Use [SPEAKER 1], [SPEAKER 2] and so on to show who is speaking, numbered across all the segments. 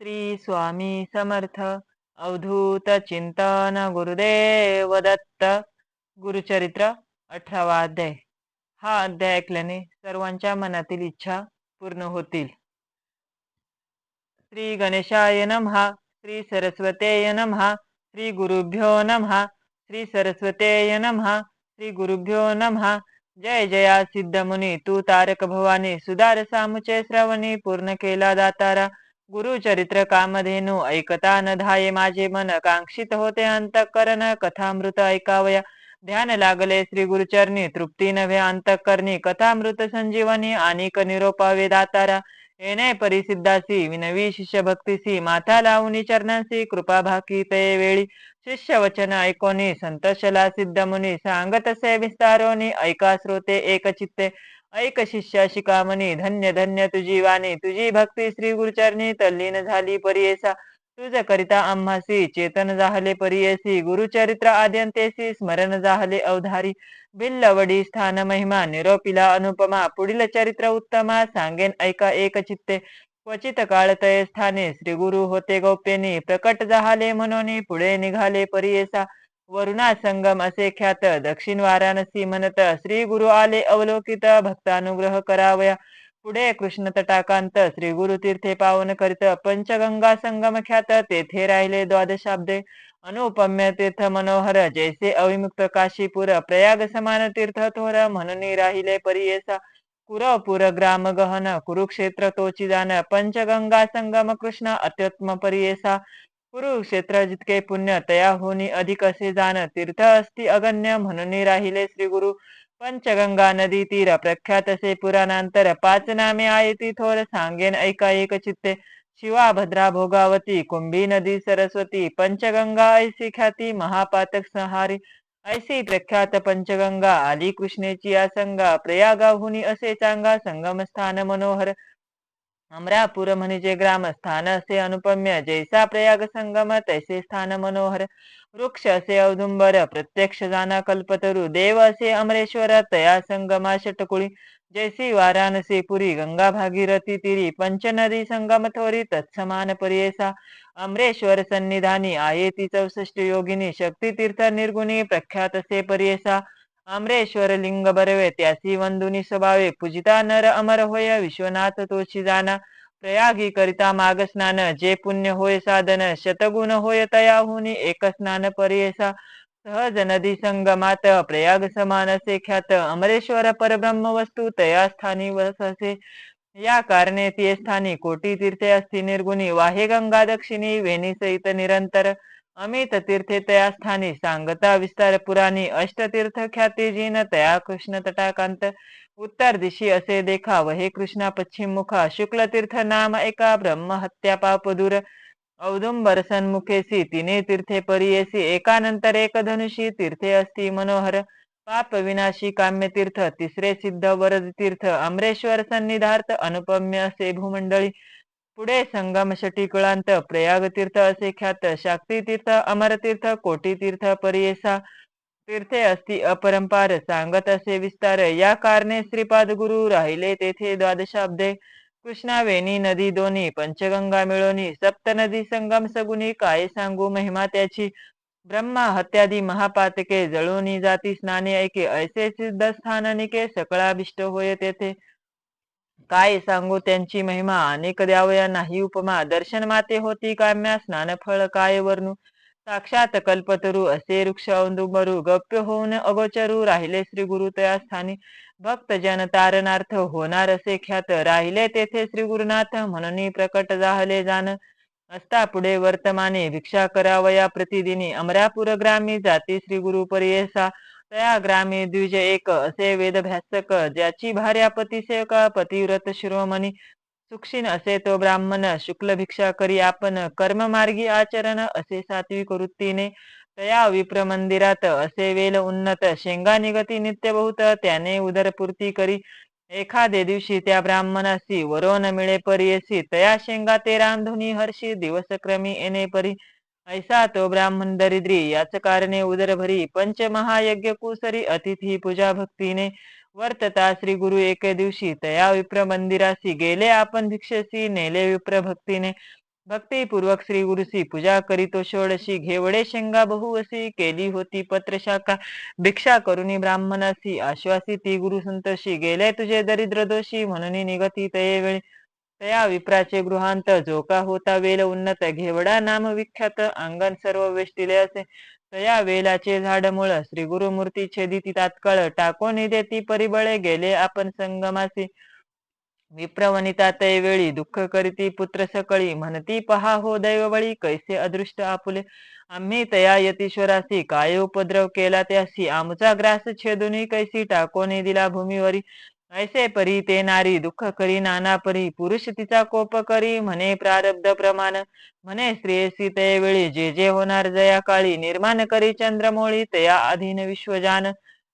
[SPEAKER 1] श्री स्वामी समर्थ अवधूत चिंतन गुरुदेव दत्त गुरुचरित्र अठरावा अध्याय हा अध्याय ऐकल्याने सर्वांच्या मनातील इच्छा पूर्ण होतील. श्री गणेशाय नमहा श्री सरस्वतेय नमहा श्री गुरुभ्यो नमहा श्री सरस्वतेय नमहा श्री गुरुभ्यो नमहा जय जया सिद्ध मुनी तू तारक भवानी सुधार सामुचे श्रवणी पूर्ण केला दातारा. गुरुचरित्र कामधेनु ऐकता न धाये माझे मन कांक्षित होते अंतकरण कथामृत ऐकावया. ध्यान लागले श्री गुरुचरणी तृप्ती नव्हे अंतकरणी. कथामृत संजीवनी आणिक निरोपावे दातारा. येणे परिसिद्धासी विनवी शिष्य भक्तीसी माथा लावणी चरणांसी कृपा भाकी ते वेळी. शिष्य वचन ऐकोनी संतशला सिद्ध मुनी सांगत से विस्तारोनी ऐका श्रोते एक चित्ते. ऐक शिष्य शिकामणी धन्य धन्य तुझी वाणी. तुझी भक्ती श्री गुरुचरणी तल्लीन झाली परियेसा. तुझ करिता आम्हासी चेतन जाहले परियेसी. गुरुचरित्र आद्यंतेसी स्मरण जाहले अवधारी. बिल्लवडी स्थान महिमा निरोपिला अनुपमा. पुढील चरित्र उत्तमा सांगेन ऐका एक चित्ते. क्वचित काळ तय स्थाने श्री गुरु होते गौप्यनी. प्रकट जाहले म्हणून पुढे निघाले परियेसा. वरुणा संगम असे ख्यात. दक्षिण वाराणसी म्हणत श्री गुरु आले अवलोकित भक्तानुग्रह करावया. पुढे कृष्ण तटाकांत श्री गुरु तीर्थे पावन करीत. पंचगंगा संगम ख्यात तेथे राहिले द्वादशाब्दे. अनुपम्य तीर्थ मनोहर जैसे अविमुक्त काशीपुर. प्रयाग समान तीर्थ थोर म्हणून राहिले परियेसा. कुरपुर ग्राम गहन कुरुक्षेत्र तोचिदान पंचगंगा संगम कृष्ण अत्युत्म परियेसा. कुरुक्षेत्र जितके पुण्य तया होनी अधिक असे जाण तीर्थ असती अगण्य म्हणून राहिले श्री गुरु. पंचगंगा नदी तीर प्रख्यात असे पुराणांतर पाच नामे आयती थोर सांगेन ऐका एक चित्ते. शिवा भद्रा भोगावती कुंभी नदी सरस्वती पंचगंगा ऐसी ख्याती महापातक संहारी. ऐसी प्रख्यात पंचगंगा आली कृष्णेची आसंगा प्रयागाहुनी असे चांगा संगम स्थान मनोहर. अमरापूर म्हणजे ग्रामस्थान असे अनुपम्य जैसा प्रयाग संगम तैसे स्थान मनोहर। वृक्ष असे औदुंबर प्रत्यक्ष जाना कल्पतरु। देव असे अमरेश्वर तया संगमा षटकुळी जैसी वाराणसी पुरी गंगा भागीरथी तिरी। पंचनदी संगम थोरी तत्समान परियेसा अमरेश्वर सन्निधानी आयेती चौसष्ट योगिनी। शक्ती तीर्थ निर्गुणी प्रख्यात असे परियेसा अमरेश्वर लिंग बरवे त्यासी वंदुनी स्वभावे पूजिता नर अमर होय विश्वनाथ तोची जाना। प्रयागी करिता माग स्नान जे पुण्य होय साधन शतगुण होय तयाहुनी एक स्नान परियसा। सहज नदी संगमात प्रयाग समानसे ख्यात। अमरेश्वर परब्रह्म वस्तू तया स्थानी वससे। या कारणे ते स्थानी कोटी तीर्थे असती निर्गुणी वाहे गंगा दक्षिणी वेणी सहित निरंतर। अमित तीर्थे तया स्थानी सांगता विस्तार पुराणी अष्टतीर्थ ख्याती जीन तया कृष्ण तटाकांत. उत्तर दिशी असे देखाव हे कृष्णा पश्चिम मुखा. शुक्ल तीर्थ नाम एका ब्रह्म हत्या पाप दूर. औदुंबर सन्मुखेसी तिने तीर्थे परियेसी एकानंतर एक धनुषी तीर्थे अस्ति मनोहर. पाप विनाशी काम्य तीर्थ. तिसरे सिद्ध वरद तीर्थ. अमरेश्वर सन्निधार्थ अनुपम्य असे भूमंडळी. पुढे संगम शटीकुळांत प्रयाग तीर्थ असे ख्यात शाक्ती तीर्थ अमर तीर्थ कोटी तीर्थ परियेसा तीर्थे असती अपरंपार सांगत असे विस्तार. या कारणे श्रीपाद गुरु राहिले तेथे द्वादशाब्दे. कृष्णा वेणी नदी दोन्ही पंचगंगा मिळोनी सप्त नदी संगम सगुनी काय सांगू महिमा त्याची? ब्रह्मा हत्यादी महापातके जळोनी जाती स्नाने ऐके ऐसे सिद्ध स्थाननिके सकळाभिष्ट होय तेथे. काय सांगू त्यांची महिमा? अनेक द्यावया नाही उपमा. दर्शन माते होती काम्या स्नान फळ काय वर्णू साक्षात कल्पतरू असे वृक्ष औदुंबरू गप्य होऊन अगोचरू. राहिले श्री गुरु तया स्थानी. भक्त जन तारणार्थ होणार असे ख्यात. राहिले तेथे श्री गुरुनाथ. म्हणून प्रकट जाहले जाण. असता पुढे वर्तमाने. भिक्षा करावया प्रतिदिनी. अमरापूर ग्रामी जाती श्री गुरु परियेसा. तया ग्रामी द्विज एक असे वेदभ्यासक ज्याची भार्या पतिसेवक पतिव्रत शिरोमणी सुक्षीण असे तो ब्राह्मण शुक्ल भिक्षा करी आपण कर्म मार्गी आचरण असे सात्विक वृत्तीने तया विप्र मंदिरात असे वेल उन्नत शेंगा निगती नित्य बहुत त्याने उदरपूर्ती करी. एखादे दिवशी त्या ब्राह्मणासी वरोन मिळे परियसी तया शेंगा ते रामधुनी हर्षी दिवसक्रमी येणे परी ऐसा तो ब्राह्मण दरिद्री याच कारणे उदरभरी पंच महायज्ञ कुसरी अतिथी पूजा भक्तीने वर्तता श्री गुरु एके दिवशी. तया विप्र मंदिरासी गेले आपण भिक्षसी नेले विप्र भक्तीने. भक्तीपूर्वक श्री गुरुसी पूजा करीतो षोडशी घेवडे शेंगा बहुवसी केली होती पत्र शाखा भिक्षा करुनी ब्राह्मणासी आश्वासी ती गुरु संतोषी गेले तुझे दरिद्र दोषी म्हणून निगती तये वेळी. तया विप्राचे गृहांत जो होता वेल उन्नत घेवडा नाम विख्यात अंगण सर्व वेष्टिले असे. तया वेलाचे झाड मुळ श्री गुरुमूर्ती छेदिती तात्काळ टाकोनी देती परिबळे गेले आपण संगमासी. विप्रवनिता तय वेळी दुःख करीती पुत्र सकळी म्हणती पहा हो दैववळी कैसे अदृष्ट आपुले. आम्ही तया यतीश्वरासी काय उपद्रव केला त्यासी आमचा ग्रास छेदुनी कैसी टाकोनी दिला भूमीवरी. ऐसे परी ते नारी दुःख करी नाना परी पुरुष तिचा कोप करी म्हणे प्रारब्ध प्रमाण. म्हणे स्त्रियसी ते वेळी जे जे होणार जया काळी निर्माण करी चंद्रमोळी तया अधीन विश्वजान.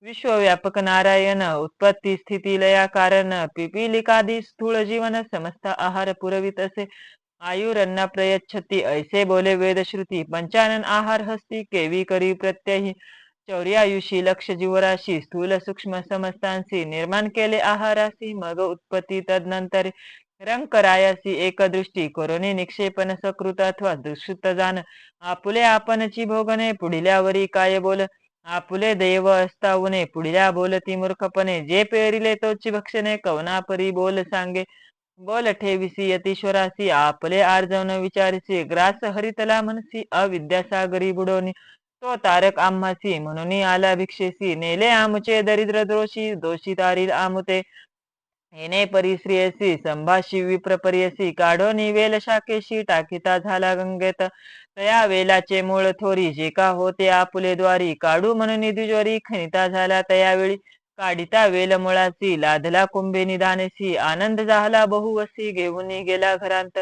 [SPEAKER 1] विश्वव्यापक नारायण उत्पत्ती स्थिती लया कारण. पिपिलिकादी स्थूळ जीवन समस्त आहार पुरवित असे. आयुरन्न प्रयच्छती ऐसे बोले वेदश्रुती. पंचानन आहार हस्ती केवी करी प्रत्ययी. चौर्यायुषी लक्ष जीवराशी स्थूल सूक्ष्म समस्तांशी निर्माण केले आहारासी मग उत्पत्ती तदनंतर रंकरायासी एक दृष्टी निक्षेपन सकृत अथवा दुष्ट जाण आपुले आपणची भोगणे पुढिल्यावरी काय बोल आपुले दैव असतावने पुढल्या बोलती मूर्खपणे जे पेरिले तोची भक्षणे कवनापरी बोल सांगे बोल ठेविसी यतीश्वरासी आपले आर्जवन विचारिसी ग्रास हरितला मनसी अविद्यासागरी बुडोनी तो तारक आम्हासी म्हणून आला भिक्षेसी. नेले आमचे दरिद्र दोषी दोषी तारील आमुते. येणे परिश्रियसी संभाषी विप्रपरियसी. काढो वेल शाखेशी टाकिता झाला गंगेत. तया वेलाचे मूळ थोरी जे का होते आपुले द्वारी. काढू म्हणून द्विजोरी खनिता झाला तयावेळी काढिता वेल मुळासी लाधला कुंभे निदानेसी. आनंद झाला बहुवसी घेऊन गेला घरांत.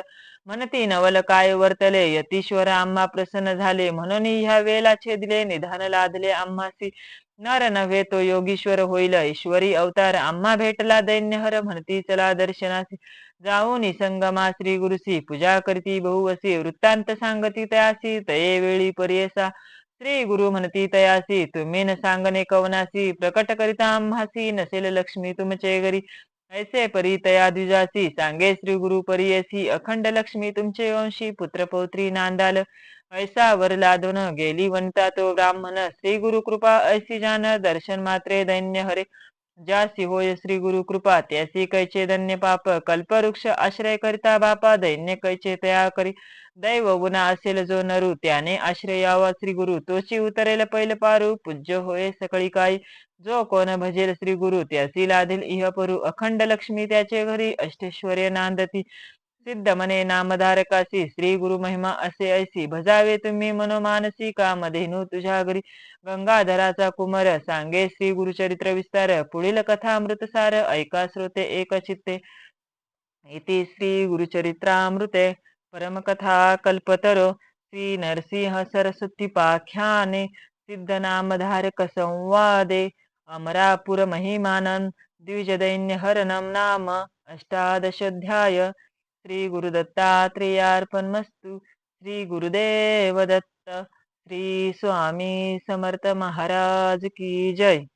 [SPEAKER 1] म्हणती नवल काय वर्तले यतीश्वर आम्हा प्रसन्न झाले. म्हणून ह्या वेला छेदले निधान लादले आम्हासी नर नव्हे तो योगीश्वर होईल. ईश्वरी अवतार आम्हा भेटला दैन्यहर. म्हणती चला दर्शनासी जाऊन संगमा श्री गुरुसी पूजा करती बहुवसी वृत्तांत सांगती तयासी तये वेळी परियसा. श्री गुरु म्हणती तयासी तुम्ही न सांगणे कवनासी प्रकट करिता आम्हासी नसेल लक्ष्मी तुमचे घरी. ऐसे परी तया द्विजासी सांगे श्री गुरु परियसी अखंड लक्ष्मी तुमचे वंशी पुत्र पौत्री नांदाल ऐसा वरलादोन गेली वनता तो ब्राह्मण श्री गुरु कृपा ऐसी जान दर्शन मात्रे दैन्य हरे. ज्यासी होय श्री गुरु कृपा त्यासी कैचे धन्य पाप कल्पवृक्ष आश्रय करिता बापा दैन्य कैचे तया करी. दैव गुना असेल जो नरू त्याने आश्रय यावा श्री गुरु. तोशी उतरेल पैल पारू पूज्य होय सकळी काही जो कोण भजेल श्री गुरु त्यासी लाधील इह परू. अखंड लक्ष्मी त्याचे घरी अष्टेश्वर्य नांदती. सिद्ध मने नामधारकासी श्री गुरु महिमा असे ऐसी. भजावे तुम्ही मनोमानसी कामधेनू तुझ्या घरी. गंगाधराचा कुमर सांगे श्री गुरुचरित्र विस्तार. पुढील कथा अमृतसार ऐका श्रोते एक चित्ते. इति श्री गुरुचरित्रामृते परमकथा कल्पतरो श्री नरसिंह सरस्वती पाख्याने सिद्धनामधारक संवादे अमरापुर महिमानन द्विजदैन्य नाम अष्टादशाध्याय श्री गुरुदत्तात्रेयार्पणमस्तु। श्री गुरुदेव दत्त श्री स्वामी समर्थ महाराज की जय।